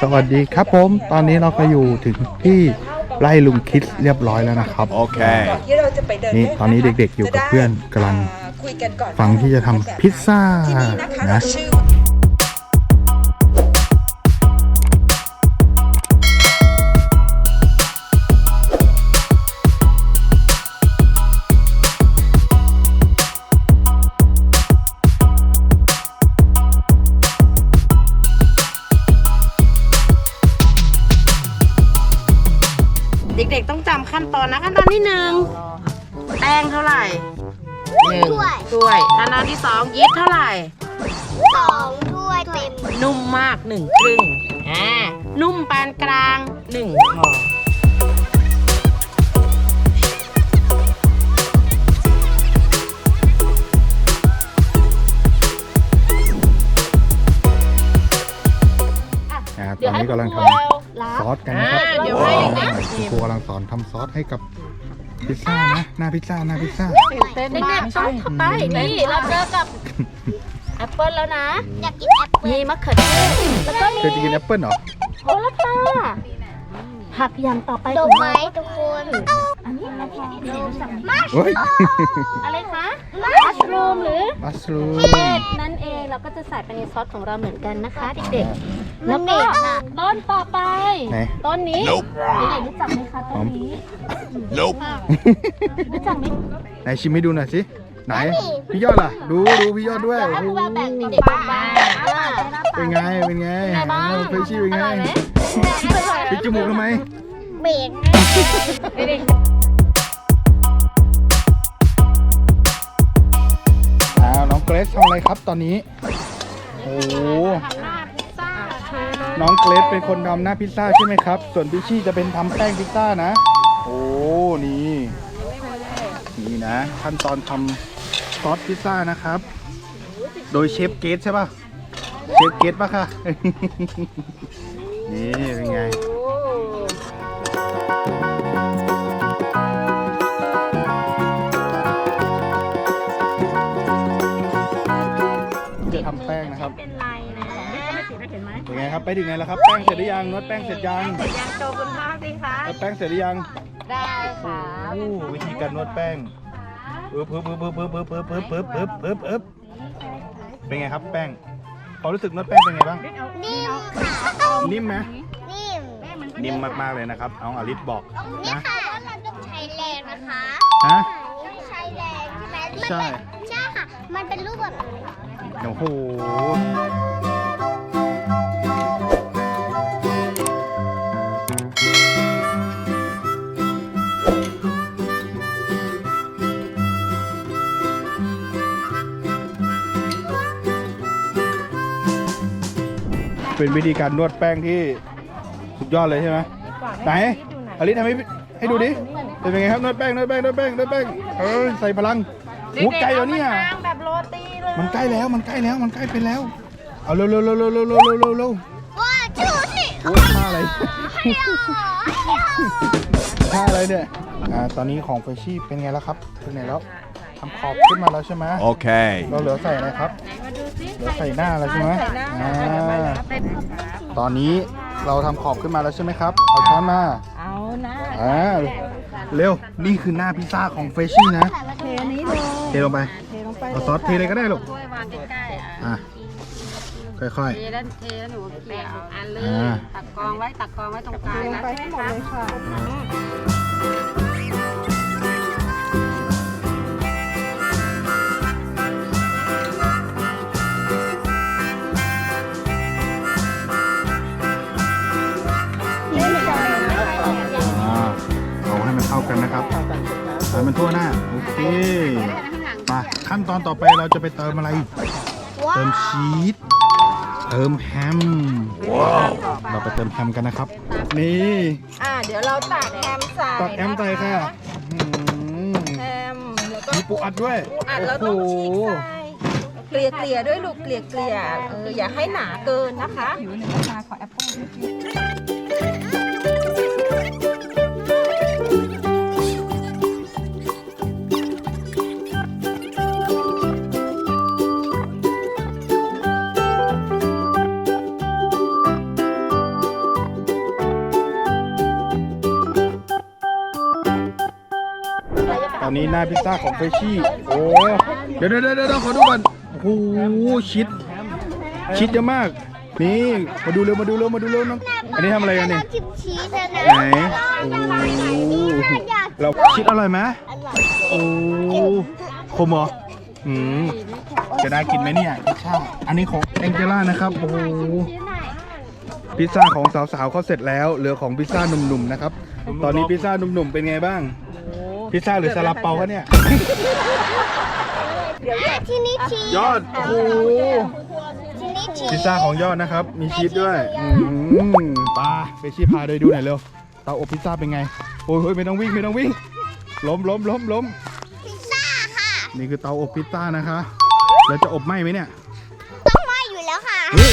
สวัสดีครับผม ตอนนี้เราก็อยู่ถึงที่ไร่ลุงคิดเรียบร้อยแล้วนะครับ Okay. ที่เราจะไปเดินนี่ล่ะคะตอนนี้เด็กๆอยู่กับเพื่อนกำลังอ่าคุยกันก่อนฟังที่จะทำพิซซ่าที่นี่นะคะนะ ชื่อ ขั้นตอนนะขั้นตอนที่หนึ่งแป้งเท่าไหร่หนึ่งถ้วยขั้นตอนที่สองยีสต์เท่าไหร่สองถ้วยเต็มนุ่มมากหนึ่งครึ่งอ่านุ่มปานกลางหนึ่งพออ่าตอนนี้กำลังทำ ซอสกันนะครับอ่าเดี๋ยวให้เด็กๆคุณครูกำลังสอนทำซอสให้กับพิซซ่านะ หน้าพิซซ่าหน้าพิซซ่าเด็กๆต้องเข้าไปนี่เราเจอกับแอปเปิลแล้วนะ อยากกินแอปเปิ้ลมีมะเขือเทศแล้วก็เคยจะกินแอปเปิ้ลเหรอ โหระพาผักอย่างต่อไปดขออกงไม้เราทุกคนอันนี้อันนี้อันนี้เดี๋ยวรู้จักไหมเฮ้ย อะไรคะมัชรูมหรือ มัสลูมเห็ดนั่นเองเราก็จะใส่ไปในซอสของเราเหมือนกันนะคะ เด็กๆ แล้วก็ต้นต่อไปไหน ต้นนี้ Nope เด็กๆรู้จักไหมคะต้นนี้ Nope. รู้จักไหมไหนชิมให้ดูหน่อยสิ ไหน พี่ยอดล่ะ ดูดูพี่ยอดด้วยถ้าโอ้ครูโหว่าแบ่งเด็กๆบ้างอ่าเป็นไง เป็นไงเป็นไงบ้างเออเฟรชชี่เป็นไงอร่อยไหมปิดจมูกทำไม เบรกเด็กอ้าวน้องเกรซทำอะไรครับตอนนี้ โอ้โหๆหน้า น้องเกรซเป็นคนทำหน้าพิซซ่าใช่ไหมครับ ส่วนพิชี่จะเป็นทำแป้งพิซซ่านะ โอ้ นี่ นี่นะ ขั้นตอนทำซอสพิซซ่านะครับ โดยเชฟเกรซใช่ป่ะ เชฟเกรซป่ะคะนี่เป็นไง ห็นไหมเป็นไงครับไปถึงไหนแล้วครับแป้งเสร็จหรือยังนวดแป้งเสร็จยังเสร็จยังโชว์คุณพ่อสิคะนวดแป้งเสร็จหรือยังได้ค่ะโอ้วิธีการนวดแป้งปึ๊บปึ๊บปึ๊บปึ๊บปึ๊บปึ๊บปึ๊บปึ๊บปึ๊บปึ๊บปึ๊บปึ๊บเป็นไงครับแป้งความรู้สึกนวดแป้งเป็นไงบ้างนิ่มค่ะนิ่มไหมนิ่มนิ่มมากๆเลยนะครับน้องอลิสบอกนี่นะค่ะเราต้องใช้แรงนะคะฮะต้องใช้แรงใช่ไหมมันใช่เป็นใช่ค่ะมันเป็นรูปแบบนี้โอ้โห เป็นวิธีการนวดแป้งที่สุดยอดเลยใช่ไหมไหนอลิสทำให้ให้ดูดิเป็นไงครับนวดแป้งนวดแป้งนวดแป้งนวดแป้งเออใส่พลังหูไกลแล้วเนี่ยทางแบบโรตีเลยมันใกล้แล้วมันใกล้แล้วมันใกล้ไปแล้วเอาเร็วเร็วเร็วเร็วเร็วเร็วเร็วเร็วเร็วว่าชูสิโอ้ยท่าอะไรท่าอะไรเนี่ยอ่าตอนนี้ของเฟรชชี่เป็นไงแล้วครับเป็นไงแล้ว ทำขอบขึ้นมาแล้วใช่ไหม Okay. เราเหลือใส่อะไรครับไหนมาดูซิเหลือใส่หน้าแล้วใช่ไหมอ่าเป็นตอนนี้เราทำขอบขึ้นมาแล้วใช่ไหมครับ เอาช้อนมา เอานะอ่า เร็ว นี่คือหน้าพิซซ่าของเฟรชชี่นะ เทอันนี้เลยเทลงไป เทลงไปเอาซอสเทเลยก็ได้ลูก ถ้วยวางใกล้ๆอะอะ ค่อย เทแล้วเทแล้วหนูเกี่ยวอันเลยอ่า ตักกองไว้ตักกองไว้ตรงกลางนะไปให้หมดเลยค่ะ ๆาให้มันเข้ากันนะครับใส่มันทั่วหน้าโอเคมาขั้นตอนต่อไปเราจะไปเติมอะไรว้าเติวมชีสเติมแฮมว้าวเราไปเติมแฮมกันนะครับ นี่อ่าเดี๋ยวเราตักแฮมใส่ตัดแฮมใส่ค่ะอื้อหือแฮมแล้วก็มีปูอัดด้วยอัดโอ้แล้วโหต้องฉีกใส่เกลี่ยเกลี่ยๆด้วยลูกเกลี่ยเกลี่ยๆเอออย่าให้หนาเกินนะคะอ นนี้หน้าพิซซ่าของเฟรชชี่ โอ้เดี๋ยวเดี๋ยวเดี๋ยวเดี๋ยวขอดูก่อนโอ้โหชิด ชิดเยอะมาก นี่ มาดูเร็ว มาดูเร็ว มาดูเร็วน้องอันนี้ทำอะไรกันเนี่ย ชิมชีสนะไหนโอ้เราชิดอร่อยไหมอร่อยโอ้คมเหรอ อืม จะน่ากินไหมเนี่ยพิซซ่า อันนี้ของแองเจล่านะครับ โอ้โหพิซซ่าของสาวๆเขาเสร็จแล้ว เหลือของพิซซ่าหนุ่มๆนะครับ ตอนนี้พิซซ่าหนุ่มๆเป็นไงบ้าง พิซซ่าหรือซาลาเปาคะเนี่ยที่นี่ชีสยอดโอ้โหที่นี่ชีสพิซซ่าของยอดนะครับ มีชีสด้วยอืมปลาไปชี้พาเลยดูหน่อยเร็วเตาอบพิซซ่าเป็นไง โอ้ยไม่ต้องวิ่งไม่ต้องวิ่งล้มล้มล้มล้มพิซซ่าค่ะนี่คือเตาอบพิซซ่านะคะแล้วจะอบไหม้ไหมเนี่ยต้องมาอยู่แล้วค่ะเฮ้ย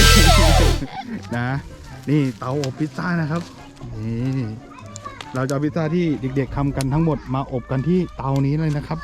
นะ นี่เตาอบพิซซ่านะครับนี่ เราจะเอาพิซซ่าที่เด็ก ๆทำกันทั้งหมดมาอบกันที่เตานี้เลยนะครับ